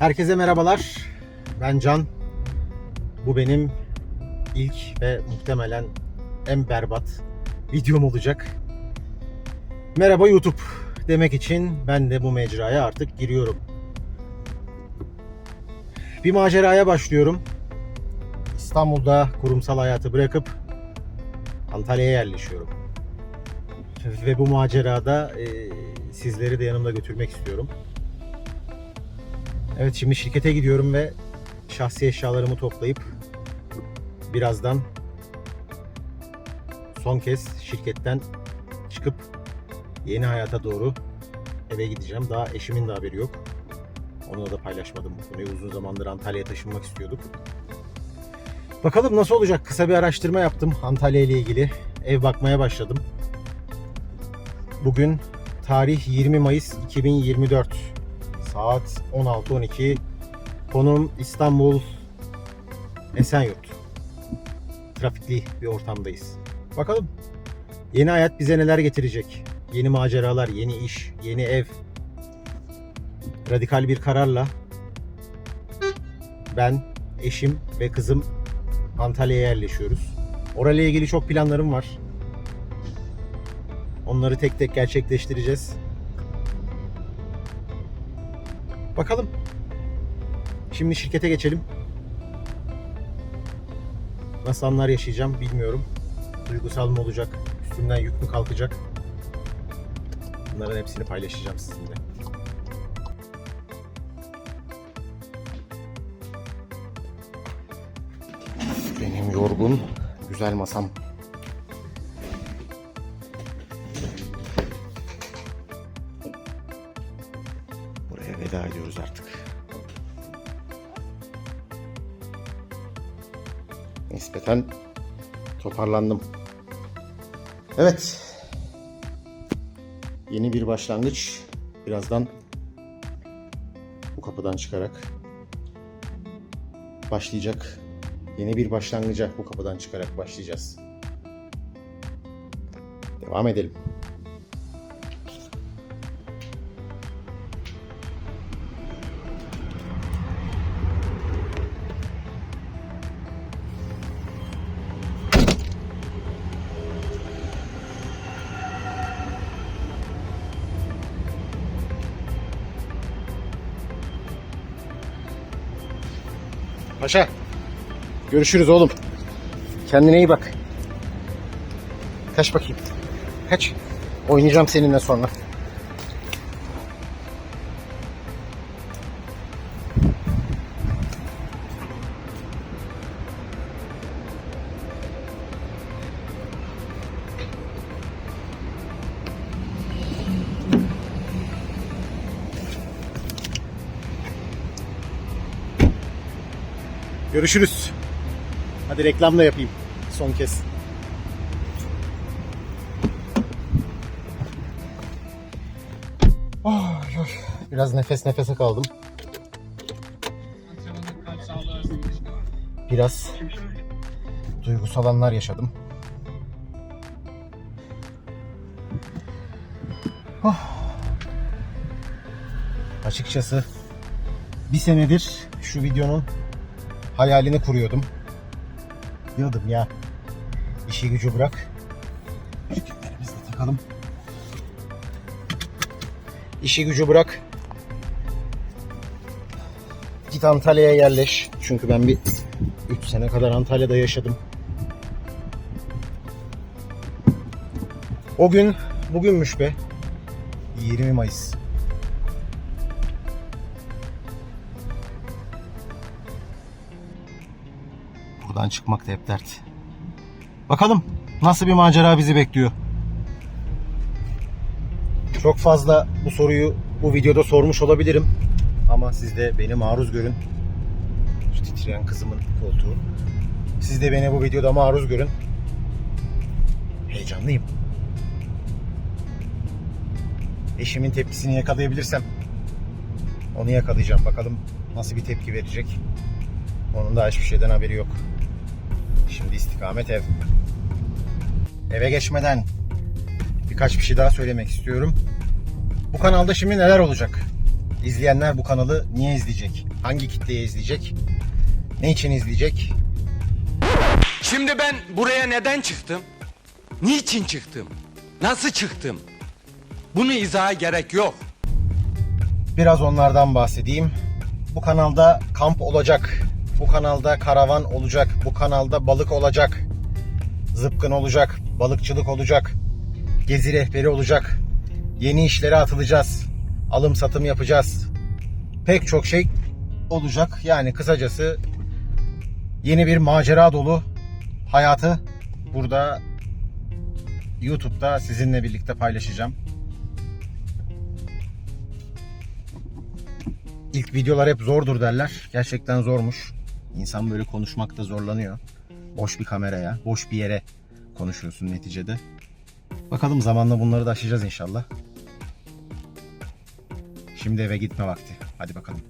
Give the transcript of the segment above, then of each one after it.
Herkese merhabalar. Ben Can. Bu benim ilk ve muhtemelen en berbat videom olacak. Merhaba YouTube demek için ben de bu mecraya artık giriyorum. Bir maceraya başlıyorum. İstanbul'da kurumsal hayatı bırakıp Antalya'ya yerleşiyorum. Ve bu macerada e, sizleri de yanımda götürmek istiyorum. Evet şimdi şirkete gidiyorum ve şahsi eşyalarımı toplayıp birazdan son kez şirketten çıkıp yeni hayata doğru eve gideceğim. Daha eşimin de haberi yok. Onunla da paylaşmadım bu konuyu. Uzun zamandır Antalya'ya taşınmak istiyorduk. Bakalım nasıl olacak? Kısa bir araştırma yaptım Antalya ile ilgili. Ev bakmaya başladım. Bugün tarih 20 Mayıs 2024. Saat 16.12. Konum İstanbul Esenyurt. Trafikli bir ortamdayız. Bakalım yeni hayat bize neler getirecek? Yeni maceralar, yeni iş, yeni ev. Radikal bir kararla ben, eşim ve kızım Antalya'ya yerleşiyoruz. Orayla ilgili çok planlarım var. Onları tek tek gerçekleştireceğiz. Bakalım. Şimdi şirkete geçelim. Nasıl anlar yaşayacağım bilmiyorum. Duygusal mı olacak? Üstümden yük mü kalkacak? Bunların hepsini paylaşacağım sizinle. Benim yorgun, güzel masam. Nispeten toparlandım. Evet. Yeni bir başlangıç. Birazdan bu kapıdan çıkarak başlayacak. Yeni bir başlangıca bu kapıdan çıkarak başlayacağız. Devam edelim. Paşa. Görüşürüz oğlum. Kendine iyi bak. Kaç bakayım. Kaç. Oynayacağım seninle sonra. Görüşürüz. Hadi reklam da yapayım son kez. Oh. Biraz nefes nefese kaldım. Biraz duygusal anlar yaşadım. Oh. Açıkçası bir senedir şu videonun hayalini kuruyordum. Diyordum ya işi gücü bırak. Şu kemerimizi de takalım. İşi gücü bırak. Git Antalya'ya yerleş. Çünkü ben bir 3 sene kadar Antalya'da yaşadım. O gün bugünmüş be. 20 Mayıs. Buradan çıkmak da hep dert. Bakalım nasıl bir macera bizi bekliyor. Çok fazla bu soruyu bu videoda sormuş olabilirim. Ama siz de beni maruz görün. Şu titreyen kızımın koltuğu. Siz de beni bu videoda maruz görün. Heyecanlıyım. Eşimin tepkisini yakalayabilirsem onu yakalayacağım. Bakalım nasıl bir tepki verecek. Onun da hiçbir şeyden haberi yok. Şimdi istikamet ev. Eve geçmeden birkaç bir şey daha söylemek istiyorum. Bu kanalda şimdi neler olacak? izleyenler bu kanalı niye izleyecek? Hangi kitleye izleyecek? Ne için izleyecek? Şimdi ben buraya neden çıktım? Niçin çıktım? Nasıl çıktım? Bunu izaha gerek yok. Biraz onlardan bahsedeyim. Bu kanalda kamp olacak. Bu kanalda karavan olacak. Bu kanalda balık olacak. Zıpkın olacak. Balıkçılık olacak. Gezi rehberi olacak. Yeni işlere atılacağız. Alım satım yapacağız. Pek çok şey olacak. Yani kısacası yeni bir macera dolu hayatı burada YouTube'da sizinle birlikte paylaşacağım. İlk videolar hep zordur derler. Gerçekten zormuş. İnsan böyle konuşmakta zorlanıyor. Boş bir kameraya, boş bir yere konuşuyorsun neticede. Bakalım zamanla bunları da aşacağız inşallah. Şimdi eve gitme vakti. Hadi bakalım.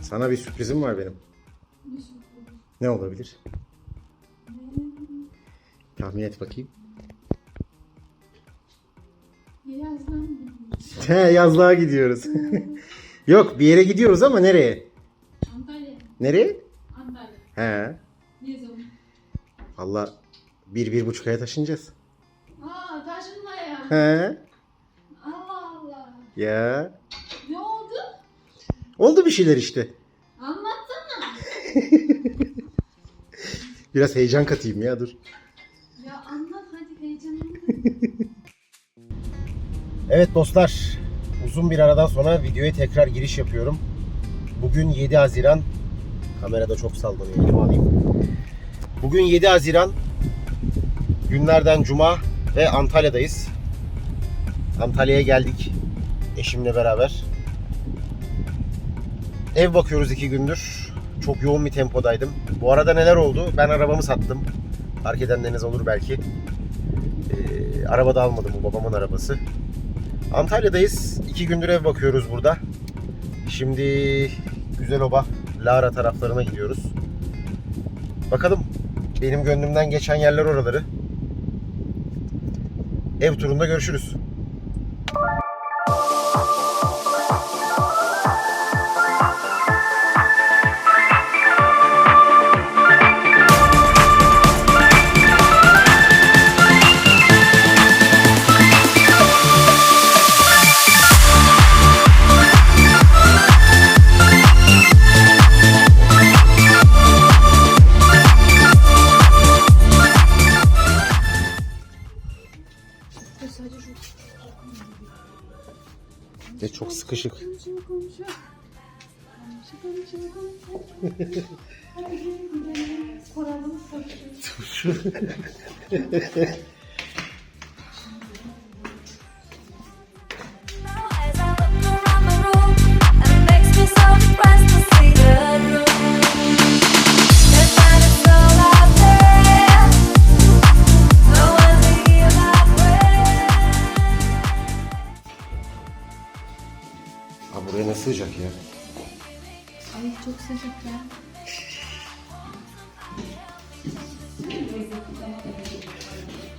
Sana bir sürprizim var benim. Ne olabilir? Tahmin et bakayım. He yazlığa gidiyoruz. Yok bir yere gidiyoruz ama nereye? Antalya. Nereye? Antalya. He. Ne zaman? Valla bir, bir buçuk aya taşınacağız. Aa taşınmaya. He. Allah Allah. Ya. Ne oldu? Oldu bir şeyler işte. Anlatsana. Biraz heyecan katayım ya dur. Ya anlat hadi heyecanlanma. Evet dostlar. Uzun bir aradan sonra videoya tekrar giriş yapıyorum. Bugün 7 Haziran. Kamerada çok sallanıyor. Elimi alayım. Bugün 7 Haziran. Günlerden Cuma ve Antalya'dayız. Antalya'ya geldik. Eşimle beraber. Ev bakıyoruz iki gündür. Çok yoğun bir tempodaydım. Bu arada neler oldu? Ben arabamı sattım. Fark edenleriniz olur belki. Ee, araba da almadım. Bu babamın arabası. Antalya'dayız. İki gündür ev bakıyoruz burada. Şimdi Güzeloba, Lara taraflarına gidiyoruz. Bakalım benim gönlümden geçen yerler oraları. Ev turunda görüşürüz.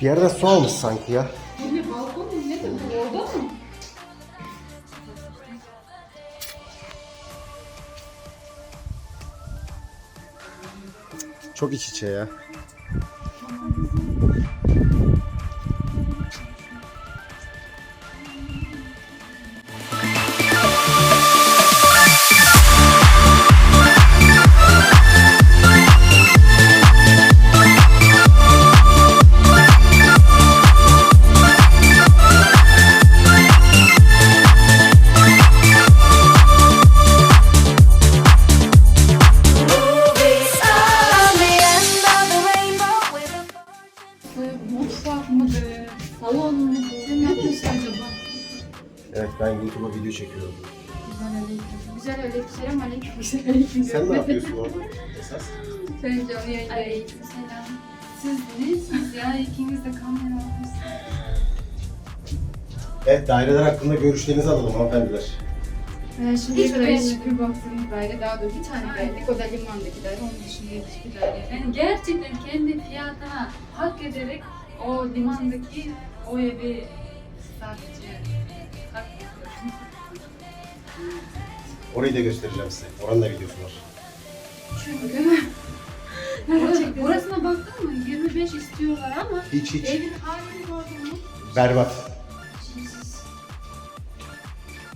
Bir yerden su almış sanki ya. Bu ne balkon mu? Ne de bu? Orada mı? Çok iç içe ya. Evet ben YouTube'a video çekiyorum. Güzel aleyküm. Güzel aleyküm. Aleyküm. Güzel aleyküm. Sen ne yapıyorsun orada esas? Sen canlı yayında. Aleyküm selam. Siz nesiniz ya? İkiniz de kamera almışsınız. Evet daireler hakkında görüşlerinizi alalım hanımefendiler. Ee, şimdiye Hiçbir kadar daire. hiçbir baktığımız daire daha doğrusu bir tane verdik. O da limandaki daire. Onun dışında hiçbir daire. Yani gerçekten kendi fiyatına hak ederek o limandaki o evi sadece. Orayı da göstereceğim size. Oranın da videosu var. Çünkü Burası- Burasına baktın mı? 25 istiyorlar ama Hiç hiç. evin halini gördün mü? Berbat.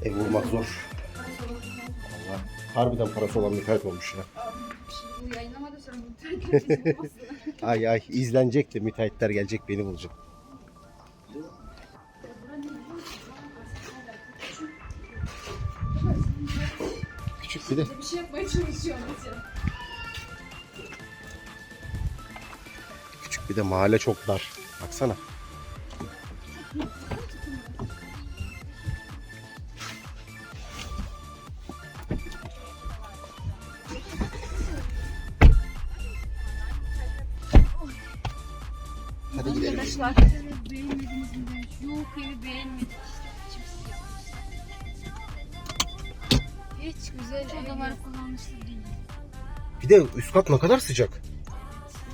Ev vurmak zor. Allah. Harbiden parası olan müteahhit olmuş ya. şimdi bu yayınlamadan sonra muhtemelen Ay ay izlenecek de müteahhitler gelecek beni bulacak. Küçük bir de bir şey yapmaya çalışıyoruz ya. küçük bir de mahalle çok dar. Baksana. De üst kat ne kadar sıcak.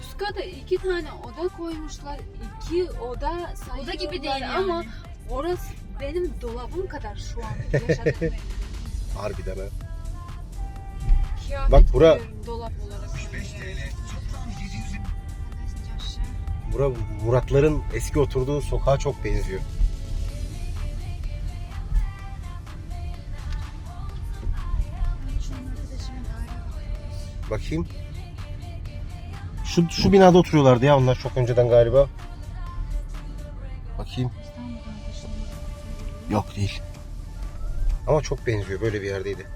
Üst kata iki tane oda koymuşlar. İki oda sayıyorlar Oda gibi değil yani. ama orası benim dolabım kadar şu an yaşadığım ev. Harbiden ha. Kıyafet Bak bura- koyuyorum dolap olarak. Bura Muratların eski oturduğu sokağa çok benziyor. Bakayım. Şu, şu binada oturuyorlardı ya onlar çok önceden galiba. Bakayım. Yok değil. Ama çok benziyor. Böyle bir yerdeydi.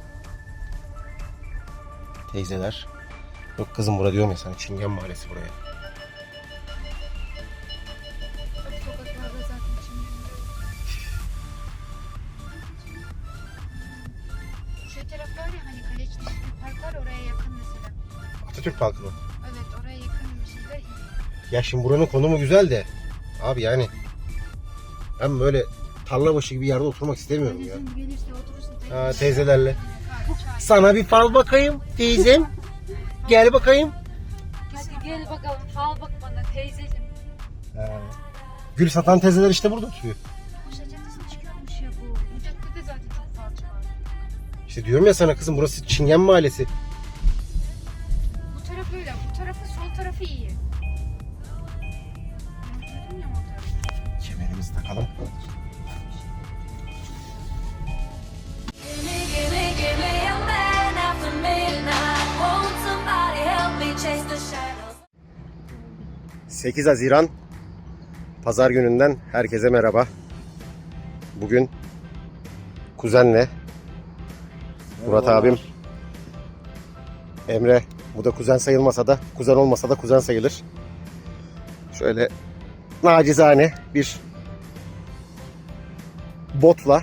Teyzeler. Yok kızım bura diyorum ya sana. Çingen mahallesi buraya. Atatürk Parkı mı? Evet oraya yakın bir şeyler. Ya şimdi buranın konumu güzel de. Abi yani. Ben böyle tarla başı gibi yerde oturmak istemiyorum ya. Anneciğim gelirse oturursun. Ha, teyzelerle. Sana bir fal bakayım teyzem. Gel bakayım. Hadi gel bakalım fal bak bana teyzeciğim. Gül satan teyzeler işte burada oturuyor. Kuşa caddesine çıkıyormuş ya bu. Bu caddede zaten çok falcı var. İşte diyorum ya sana kızım burası Çingen Mahallesi. 8 Haziran Pazar gününden herkese merhaba. Bugün kuzenle Murat abim Emre bu da kuzen sayılmasa da kuzen olmasa da kuzen sayılır. Şöyle nacizane bir botla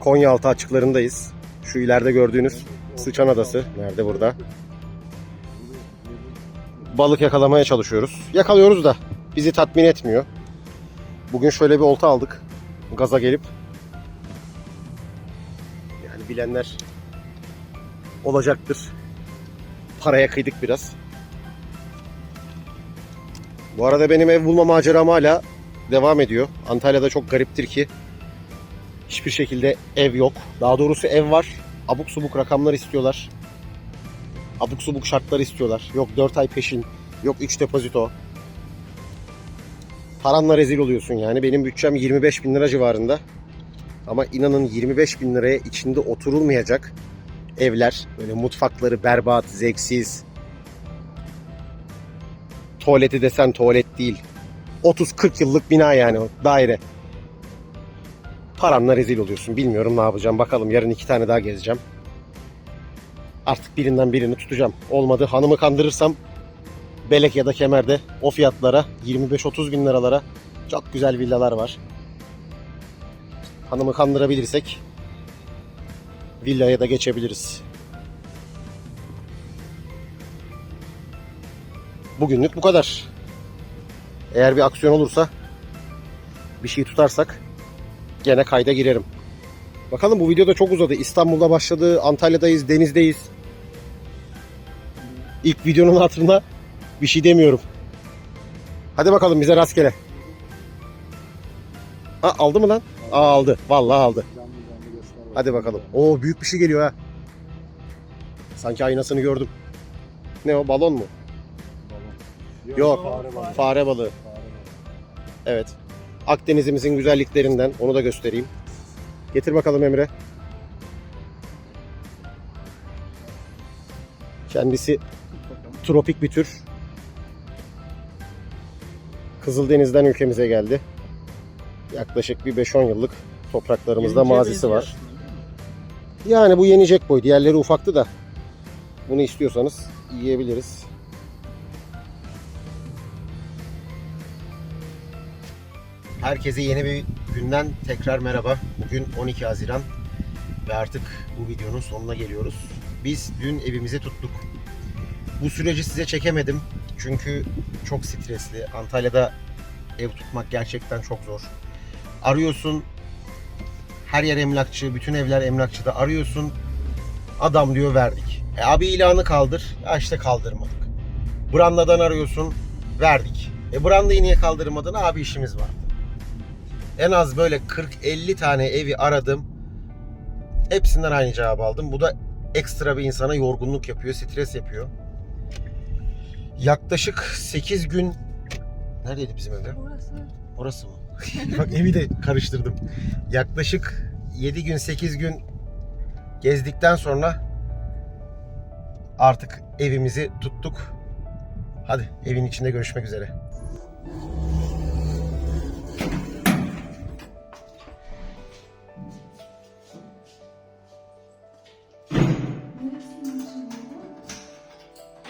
Konyaaltı açıklarındayız. Şu ileride gördüğünüz Sıçan Adası. Nerede burada? Balık yakalamaya çalışıyoruz. Yakalıyoruz da bizi tatmin etmiyor. Bugün şöyle bir olta aldık. Gaza gelip. Yani bilenler olacaktır. Paraya kıydık biraz. Bu arada benim ev bulma maceram hala devam ediyor. Antalya'da çok gariptir ki hiçbir şekilde ev yok. Daha doğrusu ev var. Abuk subuk rakamlar istiyorlar abuk subuk şartlar istiyorlar. Yok 4 ay peşin, yok 3 depozito. Paranla rezil oluyorsun yani. Benim bütçem 25 bin lira civarında. Ama inanın 25 bin liraya içinde oturulmayacak evler. Böyle mutfakları berbat, zevksiz. Tuvaleti desen tuvalet değil. 30-40 yıllık bina yani o daire. Paranla rezil oluyorsun. Bilmiyorum ne yapacağım. Bakalım yarın iki tane daha gezeceğim. Artık birinden birini tutacağım. Olmadı hanımı kandırırsam Belek ya da Kemer'de o fiyatlara 25-30 bin liralara çok güzel villalar var. Hanımı kandırabilirsek villaya da geçebiliriz. Bugünlük bu kadar. Eğer bir aksiyon olursa bir şey tutarsak gene kayda girerim. Bakalım bu videoda çok uzadı. İstanbul'da başladı, Antalya'dayız, denizdeyiz. İlk videonun hatırına bir şey demiyorum. Hadi bakalım bize rastgele. Ha, aldı mı lan? Aa, aldı. Vallahi aldı. Hadi bakalım. Oo büyük bir şey geliyor ha. Sanki aynasını gördüm. Ne o balon mu? Yok. Fare balığı. Evet. Akdenizimizin güzelliklerinden onu da göstereyim. Getir bakalım Emre. Kendisi tropik bir tür. Kızıldeniz'den ülkemize geldi. Yaklaşık bir 5-10 yıllık topraklarımızda mazisi var. Yani bu yenecek boy. Diğerleri ufaktı da. Bunu istiyorsanız yiyebiliriz. Herkese yeni bir günden tekrar merhaba. Bugün 12 Haziran ve artık bu videonun sonuna geliyoruz. Biz dün evimizi tuttuk. Bu süreci size çekemedim çünkü çok stresli. Antalya'da ev tutmak gerçekten çok zor. Arıyorsun, her yer emlakçı, bütün evler emlakçıda. Arıyorsun, adam diyor verdik. E abi ilanı kaldır. Ya işte kaldırmadık. Branda'dan arıyorsun, verdik. E Branda'yı niye kaldırmadın? Abi işimiz vardı. En az böyle 40-50 tane evi aradım. Hepsinden aynı cevabı aldım. Bu da ekstra bir insana yorgunluk yapıyor, stres yapıyor. Yaklaşık 8 gün... Neredeydi bizim evler? Burası. Orası mı? Bak evi de karıştırdım. Yaklaşık 7 gün 8 gün gezdikten sonra artık evimizi tuttuk. Hadi evin içinde görüşmek üzere.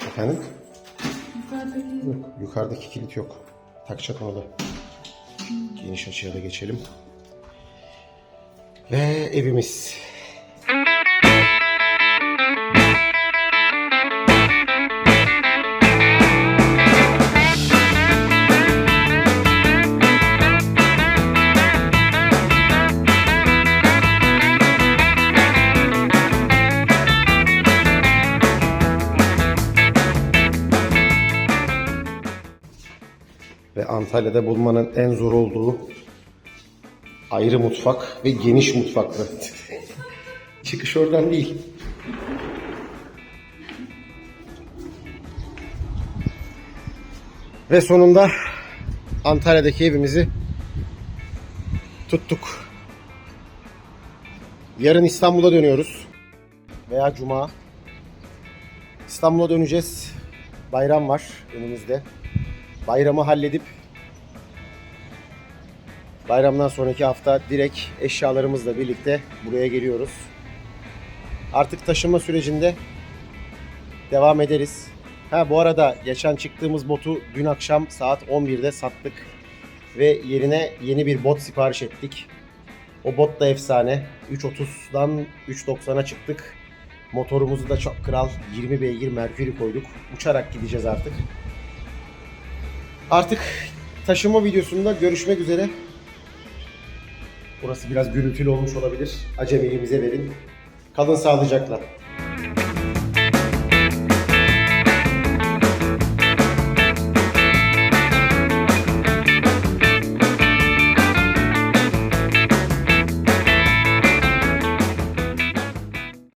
Efendim? Yok. Yukarıdaki kilit yok. Onu da. Geniş açıya da geçelim. Ve evimiz. Antalya'da bulmanın en zor olduğu ayrı mutfak ve geniş mutfaklı. Çıkış oradan değil. Ve sonunda Antalya'daki evimizi tuttuk. Yarın İstanbul'a dönüyoruz. Veya Cuma. İstanbul'a döneceğiz. Bayram var önümüzde. Bayramı halledip bayramdan sonraki hafta direkt eşyalarımızla birlikte buraya geliyoruz. Artık taşınma sürecinde devam ederiz. Ha bu arada geçen çıktığımız botu dün akşam saat 11'de sattık ve yerine yeni bir bot sipariş ettik. O bot da efsane. 3.30'dan 3.90'a çıktık. Motorumuzu da çok kral 20 beygir Mercury koyduk. Uçarak gideceğiz artık. Artık taşıma videosunda görüşmek üzere. Burası biraz gürültülü olmuş olabilir. Acemiliğimize verin. Kalın sağlıcakla.